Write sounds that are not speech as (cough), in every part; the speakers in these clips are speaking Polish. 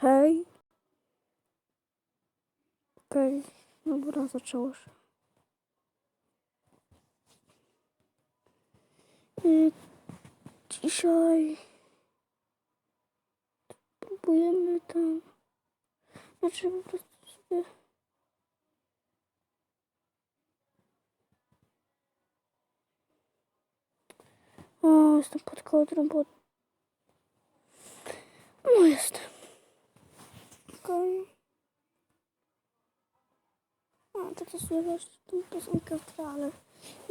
Hej. Okej, dobra, zaczęło się. I dzisiaj próbujemy tam, znaczy po prostu sobie O, jestem pod kodrą, bo... No, jestem. Okej. A, to to słychać tą piosenkę w tle, ale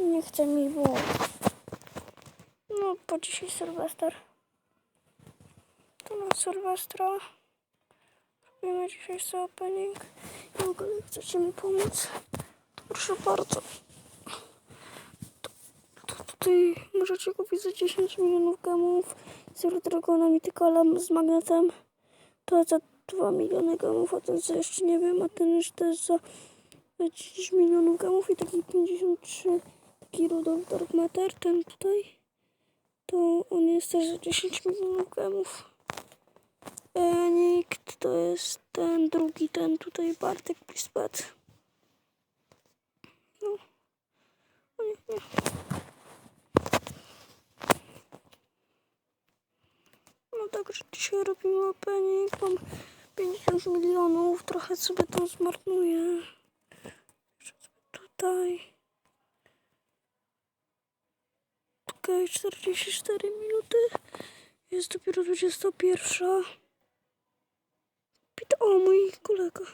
nie chce mi było. No, po dzisiaj Sylwester. To na Sylwestra. Robimy dzisiaj sobie opening. I w ogóle chcecie mi pomóc? To proszę bardzo. To tutaj możecie kupić za 10 milionów gemów. Z Dragona Mythicala z magnetem. To za 2 miliony gemów, a ten co jeszcze nie wiem, a ten już też za za 10 milionów gemów i taki 53 taki Rudolf Dark Matter, ten tutaj to on jest też za 10 milionów gemów e, nikt to jest ten drugi, ten tutaj Bartek Plispet no. O nie, nie. no także dzisiaj robimy opening mam 50 milionów trochę sobie tam zmarnuję tutaj. Okej, 44 minuty. Jest dopiero 21. Pita, o mój kolega.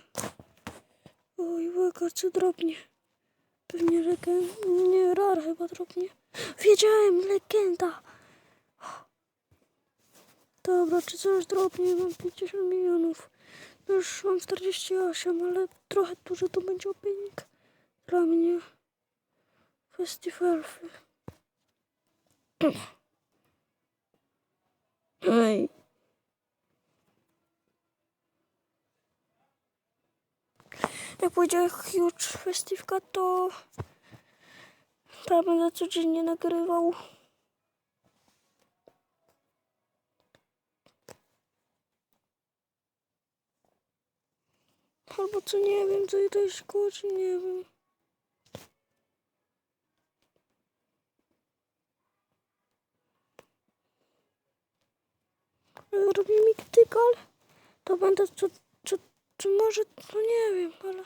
Oj, łaka, co drobnie. Pewnie legenda. Nie, rar chyba drobnie. Wiedziałem, legenda. Dobra, czy coś drobnie? Mam 50 milionów. Już mam 48, ale trochę dużo to będzie opening dla mnie festiwal. Ej. Jak pójdzie huge festiwka, to ja będę codziennie nagrywał. Albo co nie wiem, co to jest godzin, nie wiem. robi mi tykol, to będę co, co, czy może, no nie wiem, ale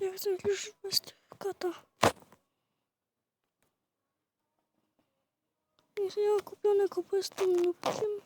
ja chcę jakiegoś kota. Jest nie ma kupionego, bo jestem nubkiem.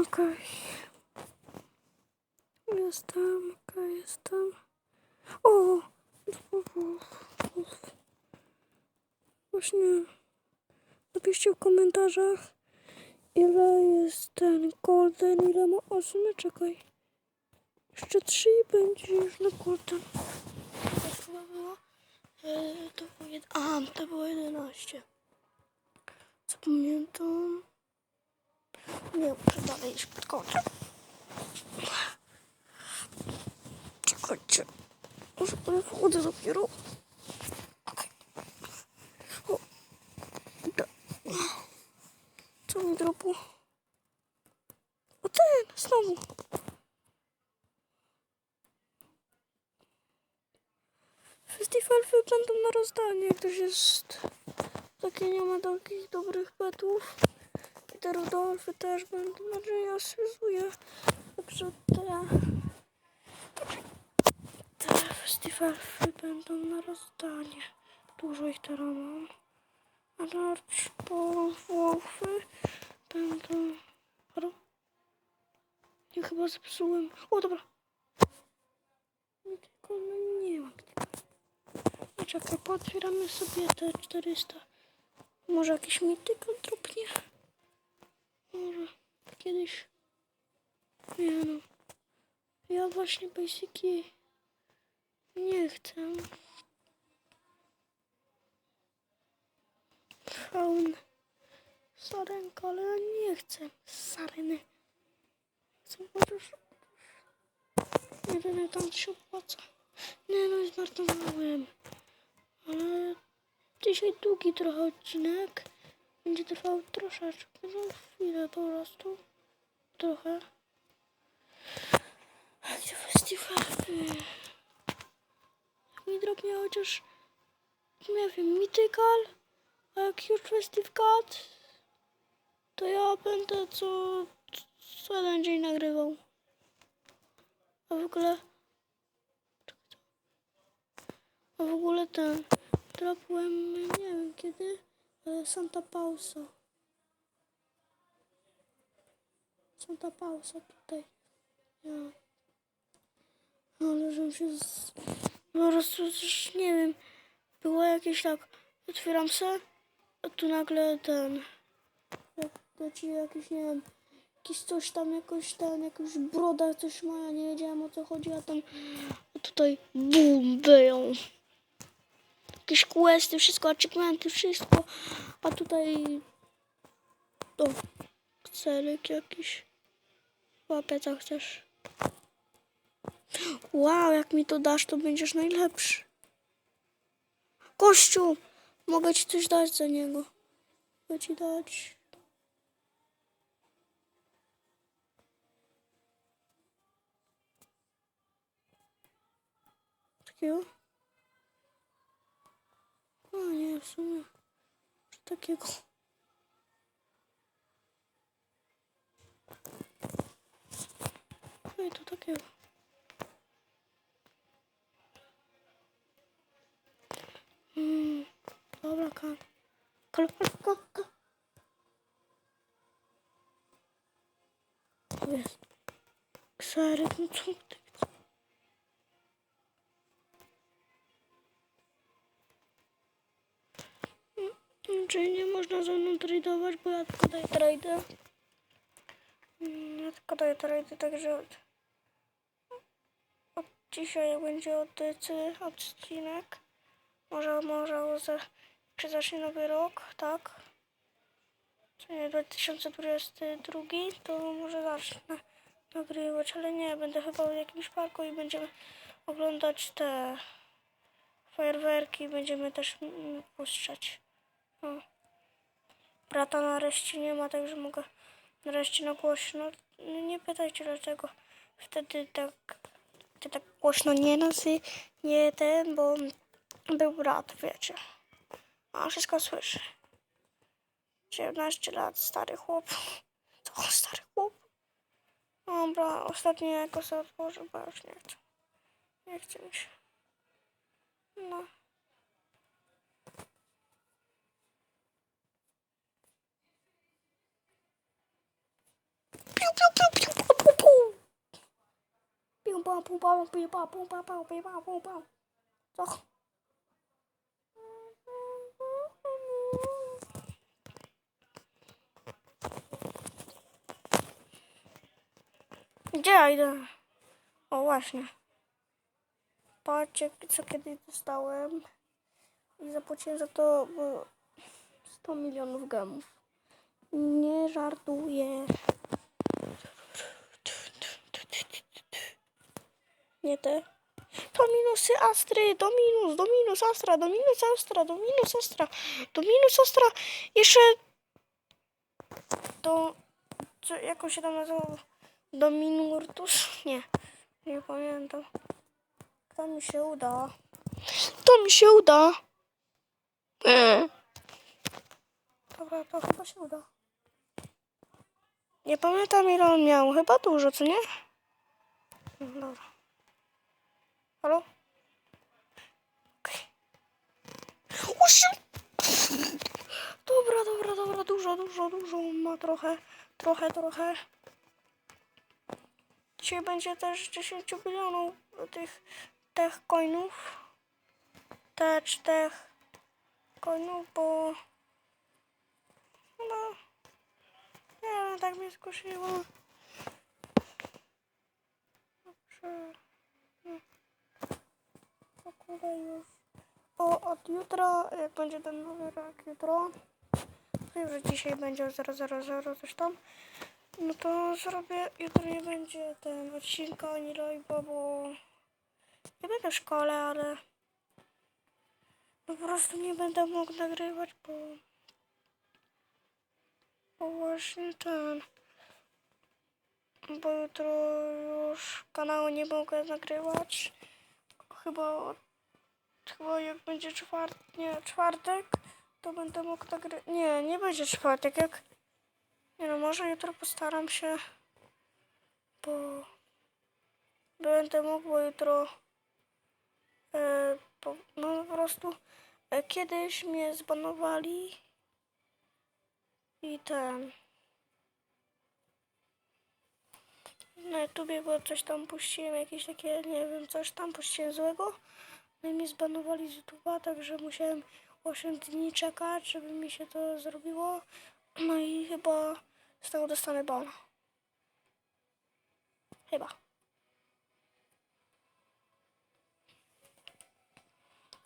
Okej. Jestem, okej, jestem. O! Właśnie napiszcie w komentarzach ile jest ten golden, ile ma osób. Czekaj. Jeszcze trzy będzie już na golden. To chyba było. To było jed... A, to było 11. Co pamiętam? Nie, dalej iść pod kątem. Czekajcie. Może ja wchodzę dopiero. Okej. Co mi dropło? O ten, znowu. Festiwalwy będą na rozdanie, jak ktoś jest... Takie nie ma takich dobrych petów. Te Rudolfy też będą, znaczy ja swizuję. Także te, te festiwalwy będą na rozdanie. Dużo ich teraz mam. Alarcz po Włochy będą... Halo? Ja chyba zepsułem. O, dobra. Tylko no nie mam. A czekaj, pootwieramy sobie te 400. Może jakiś mityka drobnie? Może kiedyś. Nie no. Ja właśnie basiki nie chcę. Faun. Sarenka, ale ja nie chcę. Sareny. Co możesz? Nie wiem, jak tam się opłaca. Nie no, zmarnowałem. Ale dzisiaj długi trochę odcinek. Będzie trwał troszeczkę, no chwilę po prostu. Trochę. A gdzie festiwal? Mi drobnie chociaż, nie wiem, Mythical, a jak już festiwal, to ja będę co, co jeden dzień nagrywał. A w ogóle... A w ogóle ten... Dropłem, nie wiem kiedy, Santa Pausa. Santa Pausa tutaj. Ja. Ale że się z... Prostu coś, nie wiem. Było jakieś tak... Otwieram se, a tu nagle ten... Leci jakiś, nie wiem... Jakiś coś tam, jakoś ten, jakoś broda coś ma, ja nie wiedziałem o co chodzi, a tam... A tutaj BUM! Wyją! Jakieś questy, wszystko, achievementy, wszystko. A tutaj... O, celek jakiś. Łapę chcesz. Wow, jak mi to dasz, to będziesz najlepszy. Kościół! Mogę ci coś dać za niego. Mogę ci dać. Takiego? O nie, w sumie. Coś takiego. No i to takiego. Mm, dobra, kan. Kalparka. To Czyli nie można ze mną tradeować, bo ja tylko daję trade. Mm, Ja tylko daję trade, także od, od dzisiaj będzie odcy odcinek. Może, może za, czy zacznie nowy rok, tak? Czy nie, 2022, to może zacznę nagrywać, ale nie, będę chyba w jakimś parku i będziemy oglądać te fajerwerki, będziemy też puszczać. O. Brata nareszcie nie ma, także mogę nareszcie na głośno. No nie pytajcie dlaczego wtedy tak, tak głośno nie nazy, nie ten, bo był brat, wiecie. A wszystko słyszy. 17 lat, stary chłop. (laughs) To stary chłop. Dobra, ostatnio jako sobie otworzę, bo już nie chcę. Nie chcę mi się. No. Piu, pa, pu, pa, piu, pa, pu, pa, pa, piu, pa, pu, pa. Co? Gdzie ja idę? O, właśnie. Patrzcie, co kiedyś dostałem. I zapłaciłem za to bo 100 milionów gemów. Nie żartuję. Nie te. To minusy Astry, do minus, do minus Astra, do minus Astra, do minus Astra, do minus Astra. Jeszcze do... Co, jak on się tam nazywał? Dominurtus? Nie, nie pamiętam. To mi się uda. To mi się uda. Mm. Dobra, to chyba się uda. Nie pamiętam ile on miał. Chyba dużo, co nie? Dobra. Halo? Okej. Dobra, dobra, dobra, dużo, dużo, dużo. Ma trochę, trochę, trochę. Dzisiaj będzie też 10 milionów tych, tych coinów. Też tych coinów, bo... No... Nie wiem, tak mnie skusiło. Dobrze. No. O kurde już. O, od jutra, jak będzie ten nowy rok jutro, wiem, że dzisiaj będzie 000 coś tam, no to zrobię, jutro nie będzie ten odcinka ani live'a, bo nie będę w szkole, ale no po prostu nie będę mógł nagrywać, bo, bo właśnie ten, bo jutro już kanału nie mogę nagrywać, chyba Chyba jak będzie czwart... nie, czwartek, to będę mógł nagrywać. Nie, nie będzie czwartek, jak... Nie no, może jutro postaram się, bo... Będę mógł, jutro... E, po, no po prostu... E, kiedyś mnie zbanowali i ten... Na YouTubie, bo coś tam puściłem, jakieś takie, nie wiem, coś tam puściłem złego. No i mnie zbanowali z YouTube'a, także musiałem 8 dni czekać, żeby mi się to zrobiło. No i chyba z tego dostanę bana. Chyba.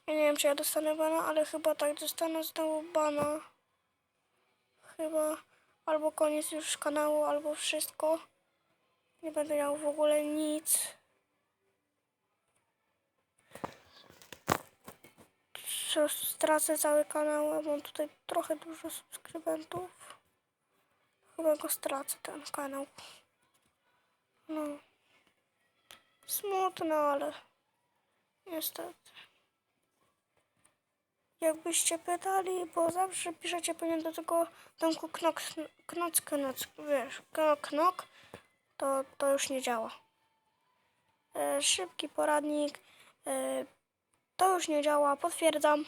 Ja nie wiem, czy ja dostanę bana, ale chyba tak dostanę znowu bana. Chyba albo koniec już kanału, albo wszystko. Nie będę miał w ogóle nic. stracę cały kanał, mam tutaj trochę dużo subskrybentów. Chyba go stracę, ten kanał. No. Smutno, ale niestety. Jakbyście pytali, bo zawsze piszecie pewnie do tego domku knok, knoc, knoc, wiesz, knok, knok, to, to już nie działa. E, szybki poradnik, e, to już nie działa, potwierdzam.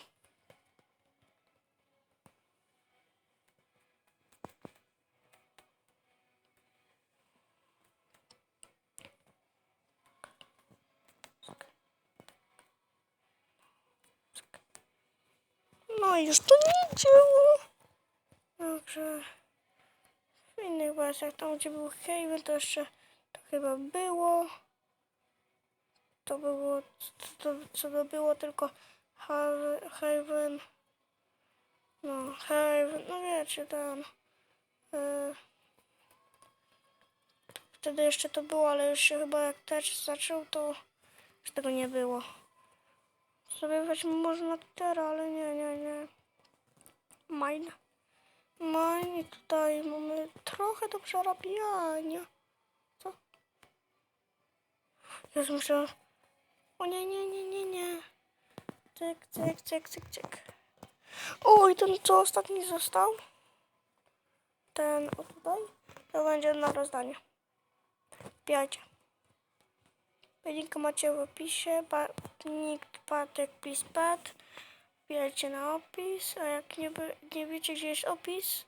No i już to nie działa. Dobrze. W innych wersjach, tam gdzie był Haven, to jeszcze to chyba było. To było, to, co to było tylko Have- Haven. No, Haven, no wiecie, ten. e, wtedy jeszcze to było, ale już się chyba jak też zaczął, to już tego nie było. Sobie weźmy może na Twittera, ale nie, nie, nie. Mine. I tutaj mamy trochę do przerabiania. Co? Już muszę... O nie, nie, nie, nie, nie. Cyk, cyk, cyk, cyk, cyk. Oj, ten co ostatni został? Ten o tutaj? To będzie na rozdanie. Wbijajcie. Link macie w opisie. Nick Patek pad. Wbijajcie na opis, a jak nie, nie wiecie gdzie jest opis,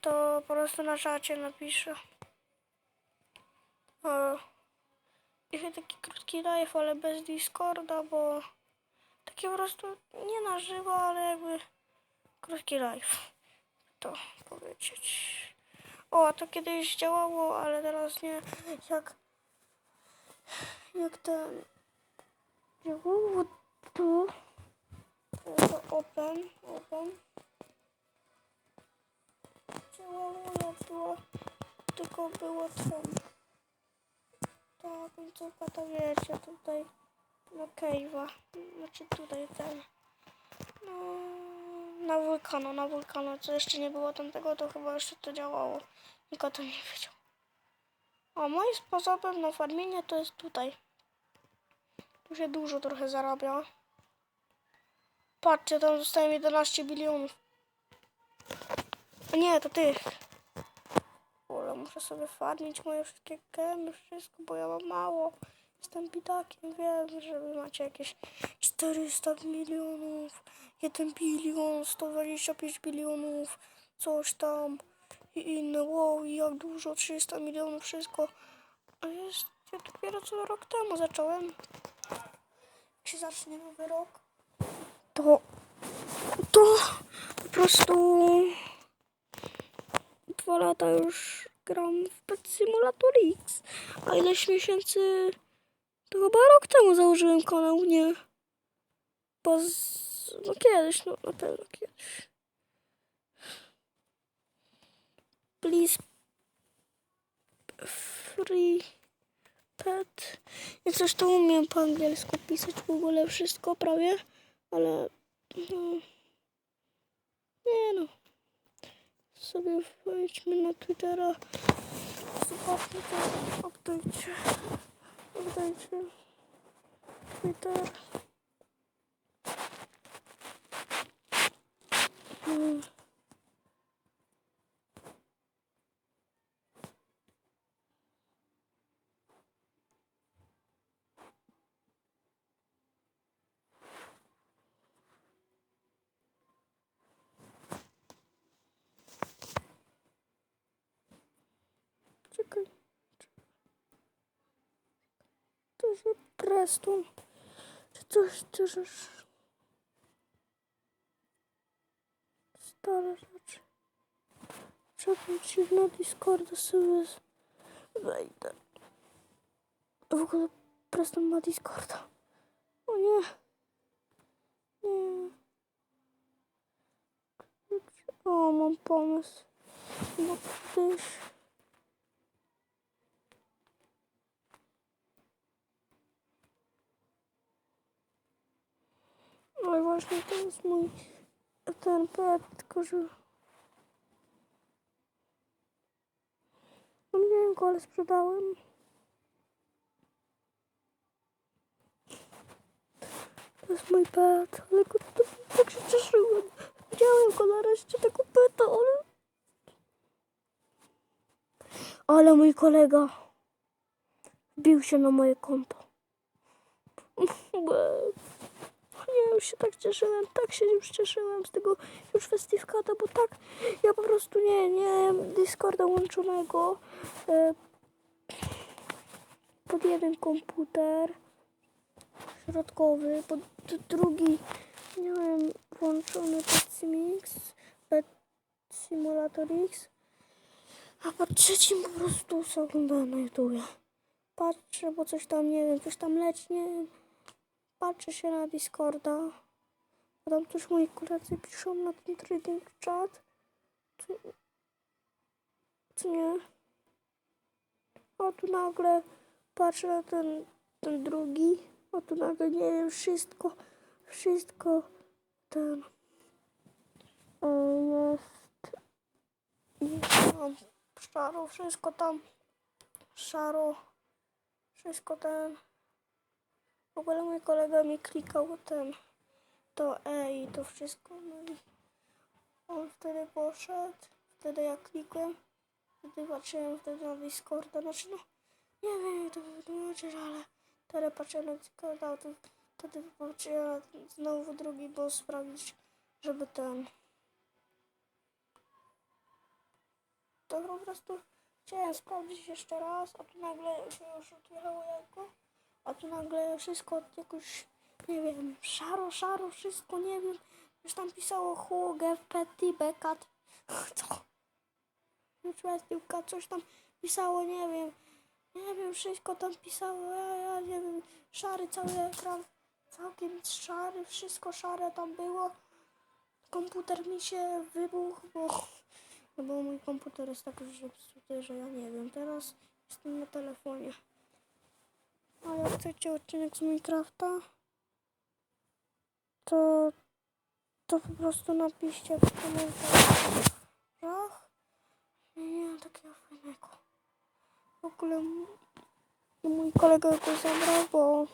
to po prostu na czacie napiszę. O. Dzisiaj taki krótki live, ale bez Discorda, bo taki po prostu nie na żywo, ale jakby krótki live. To powiedzieć. O, to kiedyś działało, ale teraz nie. Jak jak ten działało tu. To open, open. Działało jak było tylko było ten ta końcówka to wiecie tutaj na cave'a. Znaczy tutaj ten. No na wulkanu, na wulkanu. Co jeszcze nie było tamtego to chyba jeszcze to działało. Nikt o tym nie wiedział. A moim sposobem na farmienie to jest tutaj. Tu się dużo trochę zarabia. Patrzcie, tam zostałem 11 bilionów. A nie, to tych. Ale muszę sobie farmić moje wszystkie gemy, wszystko, bo ja mam mało. Jestem bidakiem, wiem, że wy macie jakieś 400 milionów, 1 bilion, 125 bilionów, coś tam i inne. Wow, jak dużo, 300 milionów, wszystko. A jest, ja dopiero co rok temu zacząłem. Jak się zacznie nowy rok, to, to po prostu dwa lata już gram w Pet Simulator X. A ileś miesięcy to chyba rok temu założyłem kanał, nie? Bo z, no kiedyś, no na pewno kiedyś. Please free pet. Ja coś to umiem po angielsku pisać w ogóle wszystko prawie, ale no, nie no. Sobie wejdźmy na Twittera. Zobaczmy to. Update. Update. Twitter. Preston. Czy coś, czy coś. Stare rzeczy. Czekaj, ci na Discorda sobie wejdę. W ogóle Preston ma Discorda. O nie. Nie. O, mam pomysł. Bo kiedyś... No i właśnie to jest mój ten pet, tylko że... No nie wiem go, ale sprzedałem. To jest mój pet, ale go to, tak się cieszyłem. Widziałem go nareszcie tego peta, ale... Ale mój kolega wbił się na moje konto. (laughs) Łe. Już się tak cieszyłem, tak się już cieszyłem z tego już festiwkata, bo tak, ja po prostu nie, nie Discorda łączonego e, pod jeden komputer środkowy, pod drugi miałem włączony Petsimix, Pet Simulator X, a pod trzecim po prostu oglądałem na YouTubie. Patrzę, bo coś tam, nie wiem, coś tam leci, nie wiem patrzę się na Discorda, a tam też moi koledzy piszą na ten trading chat, czy, czy nie? A tu nagle patrzę na ten, ten drugi, a tu nagle nie wiem, wszystko, wszystko ten jest, jest tam szaro, wszystko tam szaro, wszystko ten. W ogóle mój kolega mi klikał ten, to E i to wszystko, no i on wtedy poszedł, wtedy ja klikłem, wtedy patrzyłem wtedy na Discorda, znaczy no, nie wiem jak to wytłumaczyć, ale wtedy patrzyłem na Discorda, to wtedy patrzyłem znowu drugi, bo sprawdzić, żeby ten, to po prostu chciałem sprawdzić jeszcze raz, a tu nagle się już otwierało jajko. A tu nagle wszystko jakoś, nie wiem, szaro, szaro, wszystko, nie wiem. Już tam pisało Huge, Petty, Bekat. (laughs) Co? Piłka, coś tam pisało, nie wiem. Nie wiem, wszystko tam pisało, ja, ja nie wiem. Szary cały ekran, całkiem szary, wszystko szare tam było. Komputer mi się wybuchł, bo, no bo mój komputer jest tak już że ja nie wiem. Teraz jestem na telefonie. A jak chcecie odcinek z Minecrafta, to, to po prostu napiszcie w komentarzach. Nie, mam takiego fajnego. W ogóle m- mój kolega go zabrał, bo,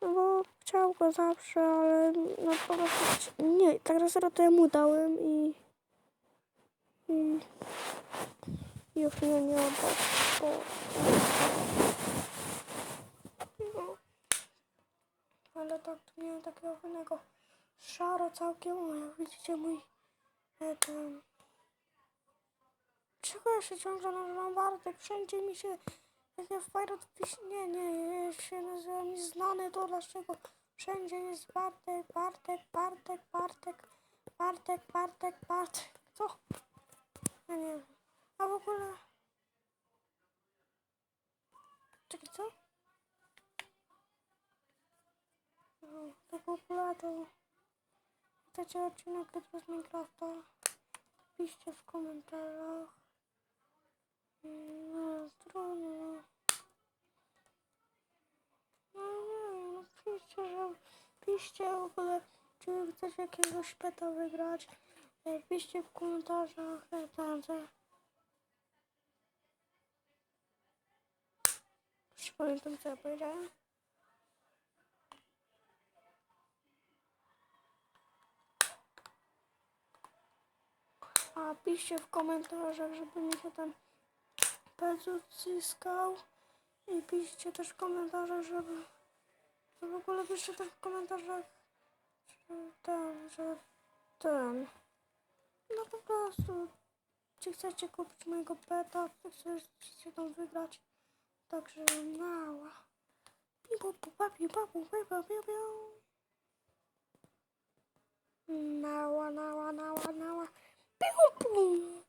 bo chciał go zawsze, ale no po prostu nie, tak raz to ja mu dałem i, i, już nie oddał, bo ale tak to nie takiego fajnego. Szaro całkiem, jak widzicie mój e, ten... Czego ja się ciągle nazywam Bartek? Wszędzie mi się takie fajne nie, nie, ja się nazywam nieznany, to dlaczego wszędzie jest Bartek, Bartek, Bartek, Bartek, Bartek, Bartek, Bartek, co? Ja nie wiem. A w ogóle... Czekaj, co? To... Chcecie odcinek jutro z Minecrafta? Piszcie w komentarzach. No, trudno. No nie no piszcie, że... Piszcie w ogóle, czy chcecie jakiegoś peta wygrać. E, Piszcie w komentarzach. e, Tam, pamiętam, co ja powiedziałem. A piszcie w komentarzach, żeby mi się ten pec odzyskał. I piszcie też w komentarzach, żeby... że w ogóle piszcie też w komentarzach, że ten, że ten... No po prostu, czy chcecie kupić mojego peta, czy chcecie tam wygrać. Także piu. Nała, nała, nała, nała. Piu, pum.